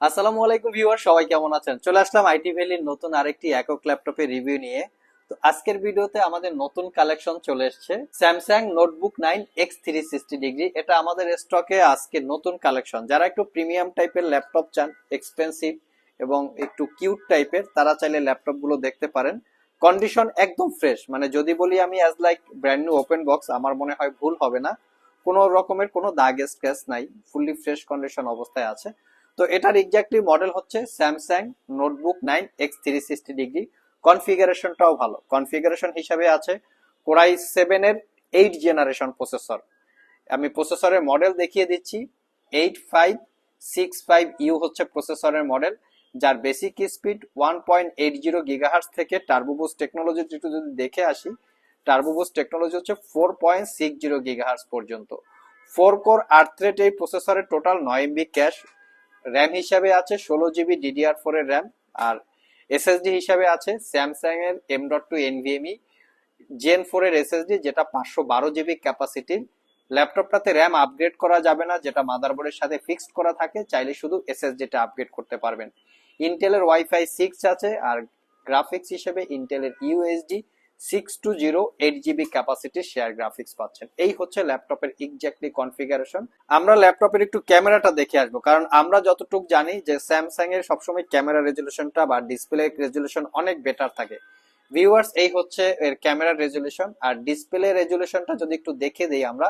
আসসালামু আলাইকুম ভিউয়ার সবাই কেমন আছেন? চলে আসলাম আইটি ভ্যালির নতুন আরেকটি একক ল্যাপটপের রিভিউ নিয়ে। তো আজকের ভিডিওতে আমাদের নতুন কালেকশন চলে এসেছে Samsung notebook nine X three sixty degree এটা আমাদের স্টকে আজকে নতুন কালেকশন। যারা একটু প্রিমিয়াম টাইপের ল্যাপটপ চান এক্সপেন্সিভ এবং একটু কিউট টাইপের তারা চাইলে ল্যাপটপগুলো দেখতে পারেন। কন্ডিশন একদম ফ্রেশ মানে যদি বলি আমি as like brand new open box আমার মনে হয় ভুল হবে না। কোনো রকমের কোনো দাগ স্ক্র্যাচ নাই। ফুললি ফ্রেশ কন্ডিশন অবস্থায় আছে। তো এটার এক্স্যাক্টলি মডেল হচ্ছে Samsung notebook nine X three sixty degree কনফিগারেশনটাও ভালো। কনফিগারেশন হিসাবে আছে কোরাই সেভেন এর এইট জেনারেশন প্রসেসর আমি প্রসেসরের মডেল দেখিয়ে দিচ্ছি। Eight five six five U হচ্ছে প্রসেসরের মডেল যার basic speed one point eight zero gigahertz থেকে টার্বোবুস টেকনোলজি একটু যদি দেখে আসি টার্বোবুস টেকনোলজি হচ্ছে four point six zero gigahertz পর্যন্ত। ফোর কোর আট থ্রেড এই প্রসেসরের টোটাল নয় এমবি ক্যাশ র্যাম হিসাবে আছে ষোলো জিবি ডিডিআর ফোর এর র্যাম আর এসএসডি হিসাবে আছে স্যামসাং এর M dot two NVMe gen four এর এসএসডি যেটা পাঁচশো বারো জিবি ক্যাপাসিটির ল্যাপটপটাতে র্যাম আপগ্রেড করা যাবে না, যেটা মাদারবোর্ডের সাথে ফিক্সড করা থাকে, চাইলে শুধু এসএসডিটা আপগ্রেড করতে পারবেন। ইন্টেলের ওয়াইফাই সিক্স আছে, আর গ্রাফিক্স হিসেবে ইন্টেলের UHD six two zero eight GB ক্যাপাসিটির share graphics পাচ্ছেন। এই হচ্ছে ল্যাপটপের এক্স্যাক্টলি কনফিগারেশন আমরা ল্যাপটপের একটু ক্যামেরাটা দেখে আসব, কারণ আমরা যতটুকু জানি যে স্যামসাং এর সবসময় ক্যামেরা রেজলিউশনটা বা ডিসপ্লে রেজলিউশন অনেক বেটার থাকে। ভিউয়ার্স এই হচ্ছে এর ক্যামেরা রেজলিউশন আর ডিসপ্লে রেজলিউশনটা যদি একটু দেখে দেই আমরা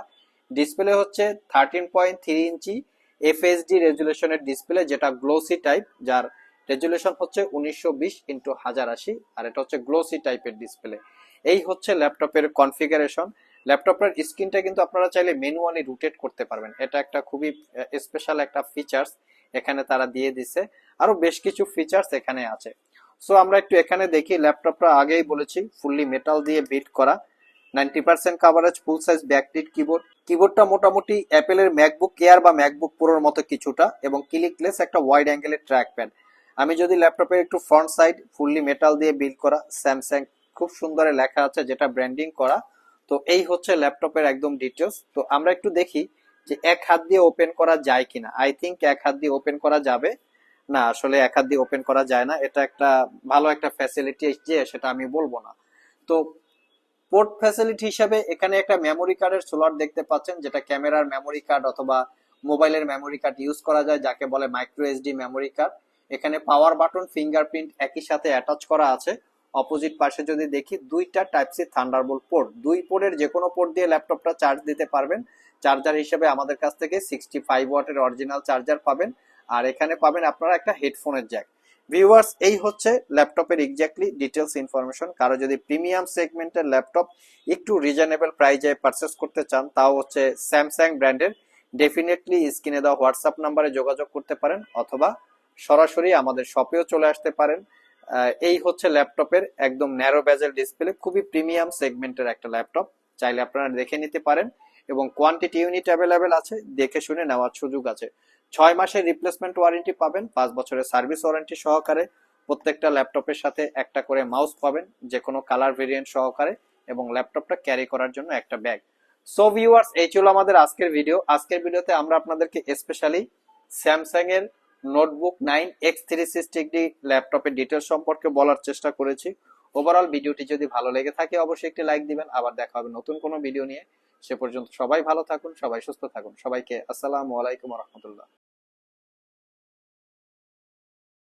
ডিসপ্লে হচ্ছে thirteen point three inch FHD রেজলিউশনের display যেটা গ্লোসি টাইপ যার রেজলিউশন হচ্ছে উনিশশো বিশ ইন্টু হাজার আশি, আর এটা হচ্ছে গ্লোসি টাইপের ডিসপ্লে এই হচ্ছে ল্যাপটপের কনফিগারেশন ল্যাপটপের স্ক্রিনটা কিন্তু আপনারা চাইলে ম্যানুয়ালি রোটেট করতে পারবেন। এটা একটা খুবই স্পেশাল একটা ফিচার্স এখানে তারা দিয়ে দিছে। আরও বেশ কিছু ফিচার্স এখানে আছে। সো আমরা একটু এখানে দেখি, ল্যাপটপটা আগেই বলেছি ফুললি মেটাল দিয়ে বিল্ড করা। Ninety percent coverage full size backlit keyboard কিবোর্ডটা মোটামুটি অ্যাপেলের ম্যাকবুক এয়ার বা ম্যাকবুক প্রোর মতো কিছুটা এবং ক্লিকলেস একটা ওয়াইড অ্যাঙ্গেলের ট্র্যাক প্যাড আমি যদি ল্যাপটপের একটু ফ্রন্ট সাইড ফুললি মেটাল দিয়ে বিল্ড করা স্যামসাং খুব সুন্দর লেখা আছে যেটা ব্র্যান্ডিং করা। তো এই হচ্ছে ল্যাপটপের একদম ডিটেলস তো আমরা একটু দেখি যে এক হাত দিয়ে ওপেন করা যায় কিনা। আই থিঙ্ক এক হাত দিয়ে ওপেন করা যাবে। না, আসলে এক হাত দিয়ে ওপেন করা যায় না। এটা একটা ভালো একটা ফ্যাসিলিটি যে সেটা আমি বলব না। তো পোর্ট ফ্যাসিলিটি হিসাবে এখানে একটা মেমোরি কার্ডের স্লট দেখতে পাচ্ছেন, যেটা ক্যামেরার মেমোরি কার্ড অথবা মোবাইলের মেমোরি কার্ড ইউজ করা যায়, যাকে বলে মাইক্রো এসডি মেমোরি কার্ড এখানে পাওয়ার বাটন ফিঙ্গারপ্রিন্ট একই সাথে অ্যাটাচ করা আছে। অপোজিট পাশে যদি দেখি, দুইটা টাইপ সি থান্ডারবোল্ট পোর্ট দুই পোর্টের যে কোনো পোর্ট দিয়ে ল্যাপটপটা চার্জ দিতে পারবেন। চার্জার হিসেবে আমাদের কাছ থেকে সিক্সটি ফাইভ ওয়াটের অরিজিনাল চার্জার পাবেন। আর এখানে পাবেন আপনারা একটা হেডফোনের জ্যাক ভিউয়ার্স এই হচ্ছে ল্যাপটপের এক্স্যাক্টলি ডিটেলস ইনফরমেশন কারও যদি প্রিমিয়াম সেগমেন্টের ল্যাপটপ একটু রিজনেবল প্রাইজে পারচেস করতে চান, তাও হচ্ছে স্যামসাং ব্র্যান্ডের। ডেফিনেটলি স্ক্রিনে দেওয়া হোয়াটসঅ্যাপ নাম্বারে যোগাযোগ করতে পারেন, অথবা সরাসরি আমাদের শপেও চলে আসতে পারেন। এই হচ্ছে ল্যাপটপের একদম ন্যারো ব্যাজেল ডিসপ্লে খুবই প্রিমিয়াম সেগমেন্টের একটা ল্যাপটপ। চাইলে আপনারা দেখে নিতে পারেন এবং কোয়ান্টিটি ইউনিট অ্যাভেলেবেল আছে, দেখে শুনে নেওয়ার সুযোগ আছে। ছয় মাসের রিপ্লেসমেন্ট ওয়ারেন্টি পাবেন, পাঁচ বছরের সার্ভিস ওয়ারেন্টি সহকারে। প্রত্যেকটা ল্যাপটপের সাথে একটা করে মাউস পাবেন যে কোনো কালার ভেরিয়েন্ট সহকারে এবং ল্যাপটপটা ক্যারি করার জন্য একটা ব্যাগ সো ভিউয়ার্স এই ছিল আমাদের আজকের ভিডিও আজকের ভিডিওতে আমরা আপনাদেরকে স্পেশালি স্যামসাং এর notebook nine X three sixty degree ল্যাপটপের ডিটেল সম্পর্কে বলার চেষ্টা করেছি। ওভারঅল ভিডিওটি যদি ভালো লেগে থাকে, অবশ্যই একটি লাইক দিবেন। আবার দেখা হবে নতুন কোনো ভিডিও নিয়ে। সে পর্যন্ত সবাই ভালো থাকুন, সবাই সুস্থ থাকুন। সবাইকে আসসালামু আলাইকুম রহমতুল্লাহ।